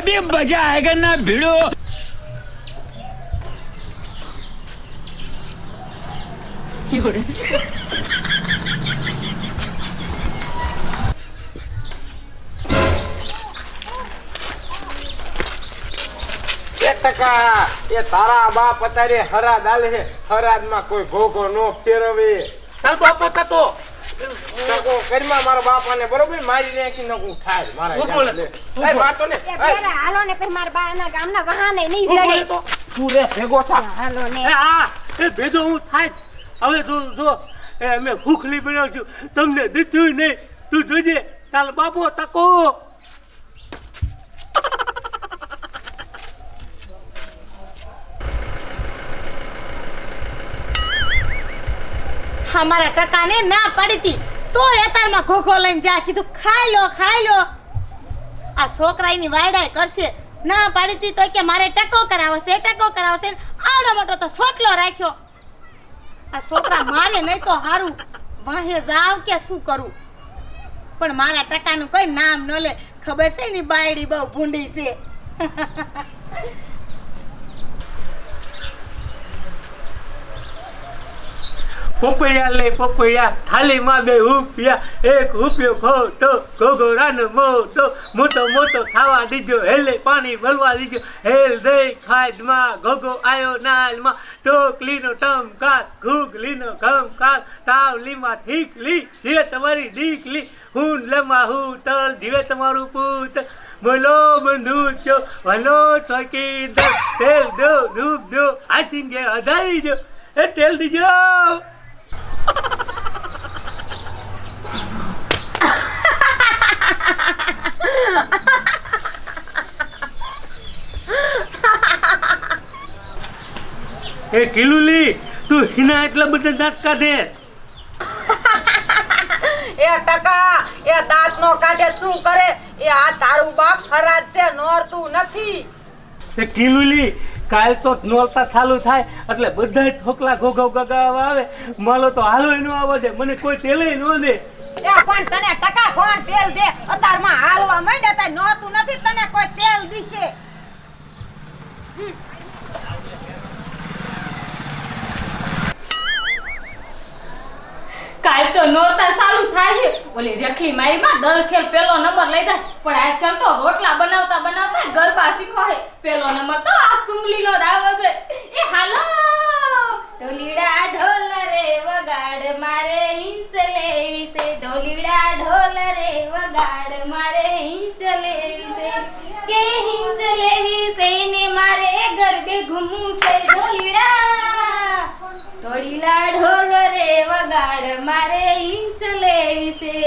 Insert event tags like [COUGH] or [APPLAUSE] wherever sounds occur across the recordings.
अभी मजा आएगा ना भिड़ो એક ટકા એ તારા બાપ અત્યારે હરાદ આલે છે હરાદ માં કોઈ ઘોઘો નો ફેરવે તાર બાપા થતો ટકો કરીમાં મારા બાપાને બરોબર મારી નાખી નકું થાય મારા હું બોલે? લે. એ વાતો ને હાલો ને પછી મારા બાના ગામના વહાને નહીં જડે. તું. રે ભેગો થા. હાલો ને. આ એ ભેદો હું થાય. હવે તું જો એ અમે ભૂખલી બનાવું છું. તમને દીધું નહીં. તું જોજે તાર બાપો તકો. અમારા ટકાને ના પડી તો એતારમાં ખોખો લઈને જા કીધું, ખાઈ લો ખાઈ લો. આ છોકરા એની વાયડાય કરશે. ના પાડી તો કે મારે ટકો કરાવશે ટકો કરાવશે. આવડો મોટો તો સોટલો રાખ્યો. આ છોકરા મારે નહીં તો હારું. વાહે જાવ કે શું કરું? પણ મારા ટકાનું કોઈ નામ ન લે. ખબર છે ની બાયડી બહુ ભૂંડી છે. [LAUGHS] પપૈયા લે પપૈયા થાલીમાં બે રૂપિયા, એક રૂપિયો ખોટો, ઘોઘરાનો મોટો મોટો મોટો ખાવા દીધો, હેલે પાણી ભરવા દીધો, હેલ દઈ ખાડમાં ઘોઘો આયો નાલમાં ટોકલીનો ટમકાર ઘૂગલીનો ઘમકાર તાવલીમાં ઠીકલી જે તમારી દીકલી, હું લમા હું તલ ધીરે તમારું પૂત, બોલો બંધુ છો ભલો ચોકીદાર તેલ દો ધૂપ દો આથી અધાઈ દો, એ તેલ દીજો. એ કિલુલી તું હિના એટલા બધા દાંત કાઢે? [LAUGHS] એ ટકા એ દાંત નો કાઢે શું કરે? એ આ તારું બાપ ખરાજ છે નોરતું નથી. એ કિલુલી કાલ તો નોરતા ચાલુ થાય એટલે બધા થોકલા ઘોઘવ ગગાવા આવે. માલો તો હાલો એનો આવે છે મને કોઈ તેલે ન દે. એ પણ તા નોરતું સારું થાય છે. ઓલી રખલી મારીમાં દર ખેલ પેલો નંબર લઈ જાય. પણ આજકાલ તો રોટલા બનાવતા બનાવતા ગરબા શીખવા પેલો નંબર તો આ સુમલીનો જ આવે છે. એ હાલો! ઢોલીડા ઢોલ રે વગાડ મારે હિંચ લેવી છે. ઢોલીડા ઢોલ રે વગાડ મારે હિંચ લેવી છે. કે હિંચ લેવી છે ને મારે ગરબે ઘૂમવું છે. ઢોલીડા ઢોલીડા ઢોલ રે વગાડ મારે હિંચ લેવી છે.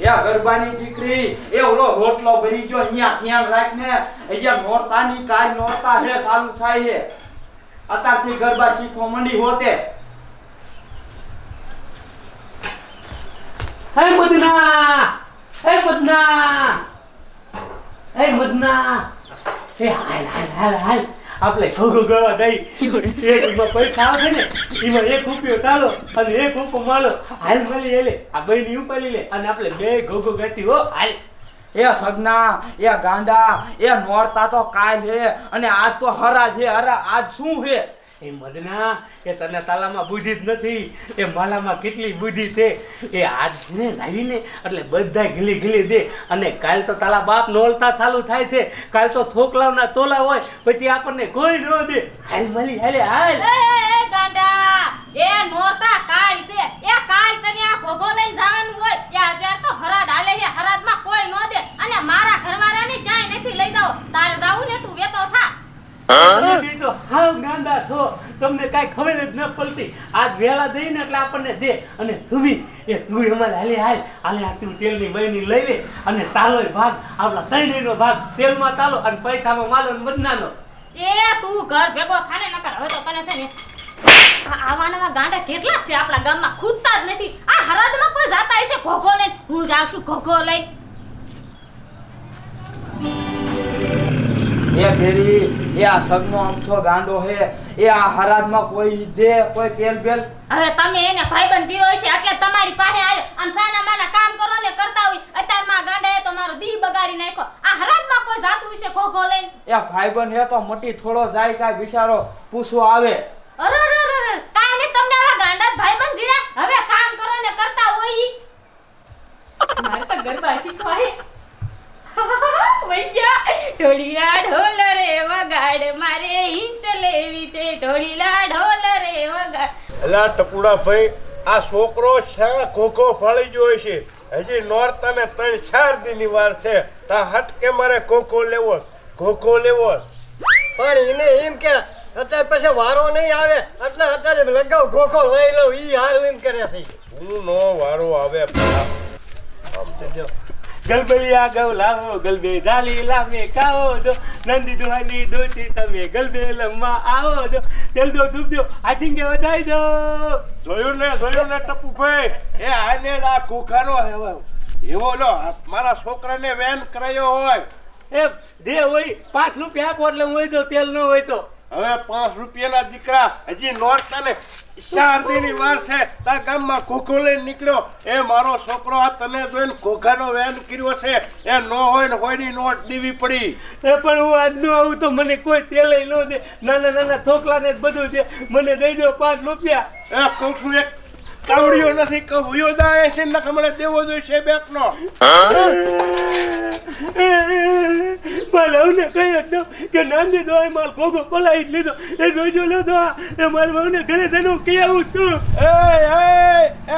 એ ગરબાની દીકરી, એ ઓલો રોટલો ભરી ગયો, અહીંયા ધ્યાન રાખને. અહીંયા નોરતાની કાલ નોરતા હે ચાલુ થાય છે અત્યારથી ગરબા શીખવા મંડી હોતે. હે મદના! હે મદના! હે મદના! હે હાલ હાલ હાલ હાલ. આપણે ઘોઘો ગવા દઈ. એક એમાં પૈસા આવે ને, એમાં એક રૂપિયો ટાળો અને એક રૂપિયો માલો હાલ મળી એલે આ બહેની ઉપાડી લે અને આપણે બે ઘોઘો ગતી હો. હાલ. એ સગના એ ગાંડા એ નોરતા તો કાલ હે અને આજ તો હરા છે હરા આજ શું હે? એ મદના એ તને તાલામાં બુદ્ધિ જ નથી. એ માલામાં કેટલી બુદ્ધિ છે? એ આજ ને લાવીને એટલે બધા ગીલી ગીલી દે. અને કાલ તો તાલા બાપ નોલતા ચાલુ થાય છે. કાલ તો થોકલાવના તોલા હોય પછી આપણને કોઈ ન દે. હાલ મળી હાલે હાલ એ એ ગાંડા એ નોરતા કાલ છે એ કાલ તને આ ભોગો લઈને જવાનું હોય એ અત્યારે તો હરાદ હાલે છે હરાદમાં કોઈ ન દે અને મારા ઘરવાળાને ક્યાંય નથી લઈ જાવ તારે જાવું ને તું વેતો થા તમે તો ભાગ તેલમાં તાલો અને પૈસામાં માલો બદનાનો એ તું ઘર ભેગો થાને, નકર હવે તો તને છે ને, આ ગાંડા કેટલા છે આપણા ગામમાં, ખૂટતા જ નથી. આ હરાદમાં કોઈ જાતા હશે ઘોઘો લઈ હું જાઉં છું, ઘોઘો લઈ એ ફેરી એ આ સગનો અમથો ગાંડો હે એ આ હરાજમાં કોઈ દે કોઈ તેલ બેલ? હવે તમે એને ભાઈબંધ દીરો છે એટલે તમારી પાસે આવ્યો આમ સાના માના કામ કરો ને કરતા હોય. અત્યારમાં ગાંડાએ તો મારો દી બગાડી નાખ્યો. આ હરાજમાં કોઈ જાતું હશે ઘોઘો લઈને? એ ભાઈબંધ હે તો મટી થોડો જાય કાય બિચારો પૂછો આવે. અરે અરે અરે કાઈ ને તમને આવા ગાંડા ભાઈ ભાઈબંધ જીડા હવે કામ કરો ને કરતા હોય મારે તો ગરબા શીખવા હે ગયા ઢોળીલા ઢોલ રે વગાડ મારે હિંચ લેવી છે ઢોળીલા ઢોલ રે વગાડ. અલા ટપુડા ભાઈ આ છોકરો છે ખોખો ફળી ગયો છે. હજી નોરતાને ત્રણ ચાર દીની વાર છે. તા હટકે મારે ખોખો લેવો ખોખો લેવો. પણ એને એમ કે અત્યારે પછી વારો નહીં આવે એટલે અત્યારે લગાવ ખોખો લઈ લઉં ઈ હારું એમ કરે છે. શું નો વારો આવે ભલા. ગલબૈયા ગૌ લાવો ગલબે ડાલી લામે કાવો દો નંદી દુહાની દોતી તમે ગલબે લમ્મા આવો દો તેલ દો ધૂપ દો આચિંગે વધાઈ દો. જોયું ને જોયું ને ટપુ ભાઈ? એ આને આ કુખાનો એવો એવો લો મારા છોકરાને વેન કરાયો હોય. એ દે હોય પાંચ રૂપિયા આપો એટલે હોય તો તેલ ન હોય તો. હવે પાંચ રૂપિયાના દીકરા હજી નોરતાને ચાર દીની વાર છે. તા ગામમાં ખોખો લઈને નીકળ્યો. એ મારો છોકરો આ તને જોઈને ઘોઘાનો વેન કર્યો છે. એ નો હોય ને હોયની નોટ દેવી પડી. એ પણ હું આજ ન આવું તો મને કોઈ તેલ ન દે. નાના નાના થોકલાને જ બધું દે. મને દઈ દો પાંચ રૂપિયા. એ કહું છું એક કાવડિયો નથી કહું હુયો દાય છે ને હમણે દેવો જોઈએ છે બેકનો. મારા વહુને કહી હતો કે નાંદી દોય માલ ગોગો પલાઈ લીધો. એ જોઈજો લો તો એ માલવને ઘરે તેનું આવું છું. એ એ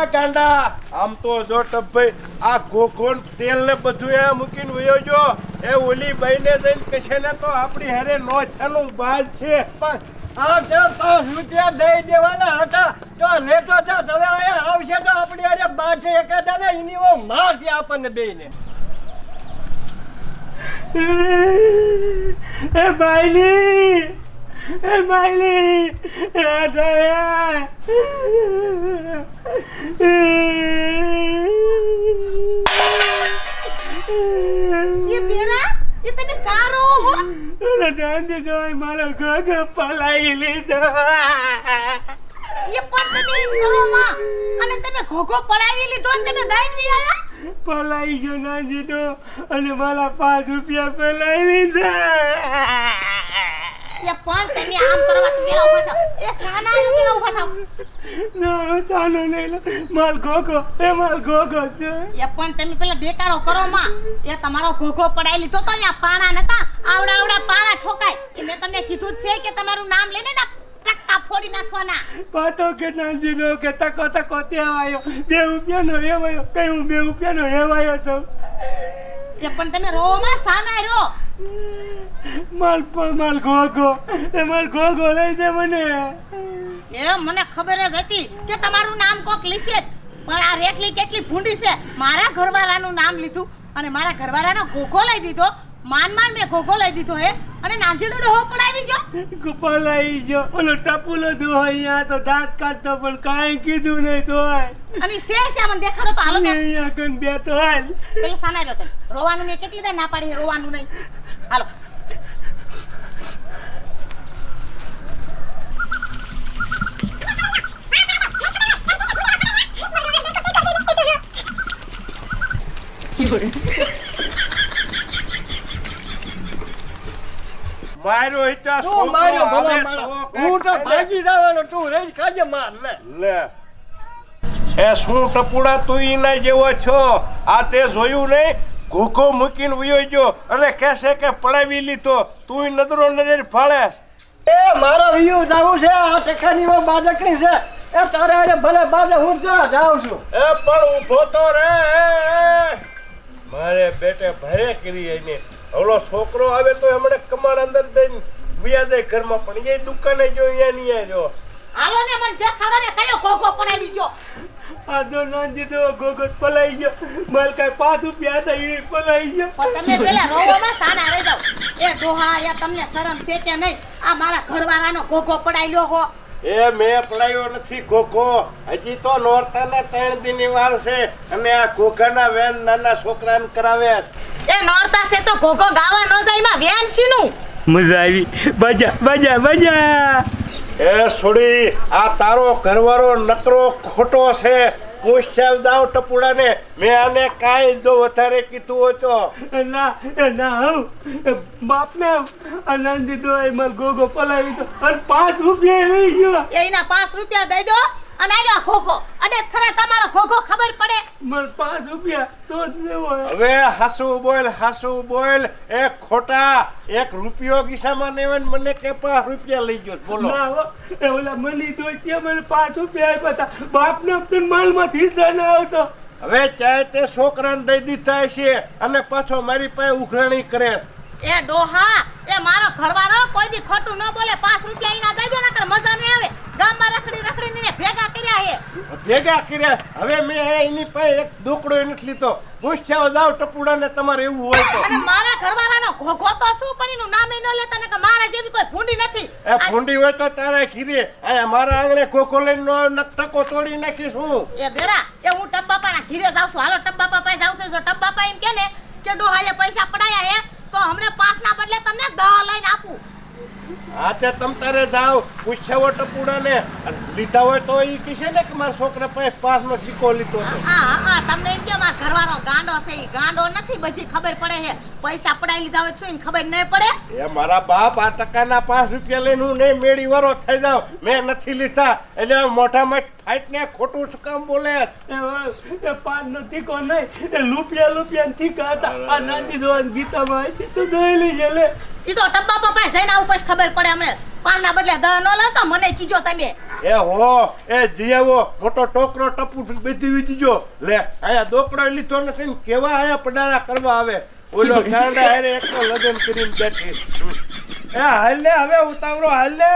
એ ગાંડા. આમ તો જો ટપભાઈ, આ ગોખોન તેલ ને બધું એ મૂકીને વયો જો એ ઓલી બાઈને જઈને કહેશે ને તો આપણી હરે નો છનું બાજ છે. પણ આ તે પાંચ રૂપિયા દઈ દેવાના હતા. તો લેતો તો તમે અહીંયા આવશે તો આપણી અરે બારસે એકાદા ને એની ઓ મારશે આપણને બેયને. એ માયલી એ માયલી એ દયા [LAUGHS] કારો હો અરે નાંદી દોય મારો ગોગો પલાઈ લીધો એ પણ તમે એમ કરો, માં. અને તમે ઘોઘો પડાવી લીધો અને ગયો અને મારા પાંચ રૂપિયા પલાઈ લીધા. એ પણ તમે આમ કરવા પેલા ઊભા થાવ એ સાના આવ્યો પેલા ઊભા થાવ ના લઈ લો. માલ ગોગો એ માલ ગોગો છે. એ પણ તમે પેલા દેકારો કરો માં. એ તમારો ઘોઘો પડાઈ લીધો તો અહીંયા પાણા નતા. આવડા આવડા પાણા ઠોકાય. એ મેં તમને કીધું છે કે તમારું નામ લઈને ના ટક્કા ફોડી નાખવાના. પાતો કે નાંદી દો કે તકો તકો તે આવ્યો બે રૂપિયાનો રેવાયો કઈ હું બે રૂપિયાનો રેવાયો તો? એ પણ તમે રોમાં સાના રહ્યો. માલ માલ ગોગો એ માલ ગોગો લઈ દે મને. એ મને ખબર જ હતી કે તમારું નામ કોક લીશે. પણ આ રેટલી કેટલી ભૂંડી છે. મારા ઘરવાળાનું નામ લીધું અને મારા ઘરવાળાનો ઘોઘો લઈ દીધો. માન માન મેં ઘોઘો લઈ દીધો હે. અને નાંજીડો ડોહો પડાવી જો લઈ જયો ઓલો ટપુલો દો અહીંયા તો દાંત કાઢતો પણ કાંઈ કીધું નહીં તો અને શે શે મને દેખાડો તો હાલો અહીંયા કન બે તો હાલ. પેલો સાના રહ્યો રોવાનું મેં કેટલી દા ના પાડી રોવાનું નહીં. હાલો. માર્યો ઈ ત્યાં માર્યો ભલા મારા. હું તો કાંઈક ભાગી તું રહી કાજે માર લે. લે. એ શું ટપુડા તું ઈના જેવો છો? આ તે જોયું નહીં? ઘોઘો મૂકીને ઉયો ગયો. અને કહેશે કે પડાવી લીધો. તું નજરો નજર ફાળે. એ મારો વિયુ જાવું છે આ ટેકાની વો બાજકણી છે. એ તારે ભલે બાજે હું જા જાઉં છું? એ પણ ઊભો તો રે. મારે બેટે ભરે કરી એને હવલો છોકરો આવે તો હમણે કમાડ અંદર જઈને જાય ઘરમાં પણ એ દુકાને જો અહીંયા નહીં જો હાલો ને મને દેખાડો ને કયો ઘોઘો પડાવી જો. આ તો નાંદી દો ગોગો પલાઈ ગયો. માલ કાંઈ પાંચ રૂપિયા હતા એ પલાઈ ગયો. પણ તમે પેલા રોવામાં સાના રહી જાવ એ ડોહા યા તમને શરમ છે કે નહીં? આ મારા ઘરવાળાનો ઘોઘો પડાયેલો હો. એ મેં પડાયો નથી ખોખો. હજી તો નોરતાના ત્રણ દિન વાર છે અને આ ખોખાના વેન નાના છોકરાને કરાવે એ નોરતા છે તો ઘોઘો ગાવા ન જાય માં વેન શીનું? મજા આવી. બજા બજા બજા એ છોડી આ તારો ઘરવાળો નકરો ખોટો છે. પૂછ્યા જાવ ટપુડાને મેં આને કાંઈ જો વધારે કીધું હોય તો. ના ના હું બાપને આનંદ દીધો એ મારો ગોગો પલાવી તો અને પાંચ રૂપિયા લઈ ગયો. એના પાંચ રૂપિયા દઈ દો. અને આયો ખોખો અને ખરે તમારો ખોખો ખબર પડે? મારે પાંચ રૂપિયા તો જ લેવો હવે હાસુ બોલ હાસુ બોલ. એ ખોટા એક રૂપિયો ગીસામાં ને મને કે પાંચ રૂપિયા લઈ ગયો. બોલો. ના હો, એ ઓલા મળી તો છે મને પાંચ રૂપિયા આપ્યા હતા. બાપને પણ માલમાંથી હિસ્સા ના આવતો. હવે ચાહે તે છોકરાને દઈ દીધા છે અને પાછો મારી પાસે ઉઘરાણી કરે એ ડોહા એ મારો ઘરવાળો કોઈ દી ખોટું ન બોલે. પાંચ રૂપિયા એના દઈ દો નકર મજા નહીં આવે. ગામમાં રખડી રખડીને ને ભેગા કર્યા ભેગા કર્યા. હવે મેં એની પાસે એક દોકડો નથી લીધો. પૂછ્યા જાવ ટપુડાને તમારે એવું હોય તો. અને મારા ઘરવાળાનો ઘોઘો તો શું પણ એનું નામ ન લેતા ને કે મારા જેવી કોઈ ભૂંડી નથી. એ ભૂંડી હોય તો તારે ખીરે. આ મારા આંગણે ઘોઘો લઈને નો ટકો તોડી નાખીશ હું. એ બેરા એ હું ટબ્બાપાના ઘીરે જાવ છું. હાલો ટબ્બાપા પાસે જાવ છું. જો ટબ્બાપા એમ કે ને કે ડોહાએ પૈસા પડાયા હે તો હમણે પાંચ ના બદલે તમને દહ લઈને આપું. હા તે તમ તારે જાવ પૂછ્યા હોય ટપુડાને ને લીધા હોય તો એ કીશે ને કે મારા છોકરા પાસે પાંચનો સિક્કો લીધો છે. હા હા હા તમને એમ કે મારા ઘરવાળો ગાંડો છે? ઈ ગાંડો નથી બધી ખબર પડે છે. પૈસા પડાઈ લીધા હોય તો શું ખબર નહીં પડે? એ મારા બાપ આ ટકાના પાંચ રૂપિયા લઈને હું નહીં મેળી વરો થઈ જાવ મેં નથી લીધા. એટલે મોટા મોઢામાં ફાઈટ ને ખોટું શું કામ બોલે એ પાંચ નો ટીકો નહીં એ લૂપિયા રૂપિયા થી હતા. આ નાની દોન ગીતામાં આવી તો દઈ લીજે લે ઈ તો ટબ્બા પપ્પા જઈને આવું પછી ખબર પડે અમને. પાનના બદલે દહ ન લાવતો, મને કીજો તમે. એ હો, એ જીયાવો મોટો ટોકરો ટપુ બેધી વીજજો લે, આયા દોકડો લીધો ને ને કેવા આયા પડારા કરવા આવે. ઓલો ગાંડા હારે એકલો લગન કરીને બેઠી. એ હાલ હવે ઉતાવળો, હાલ લે.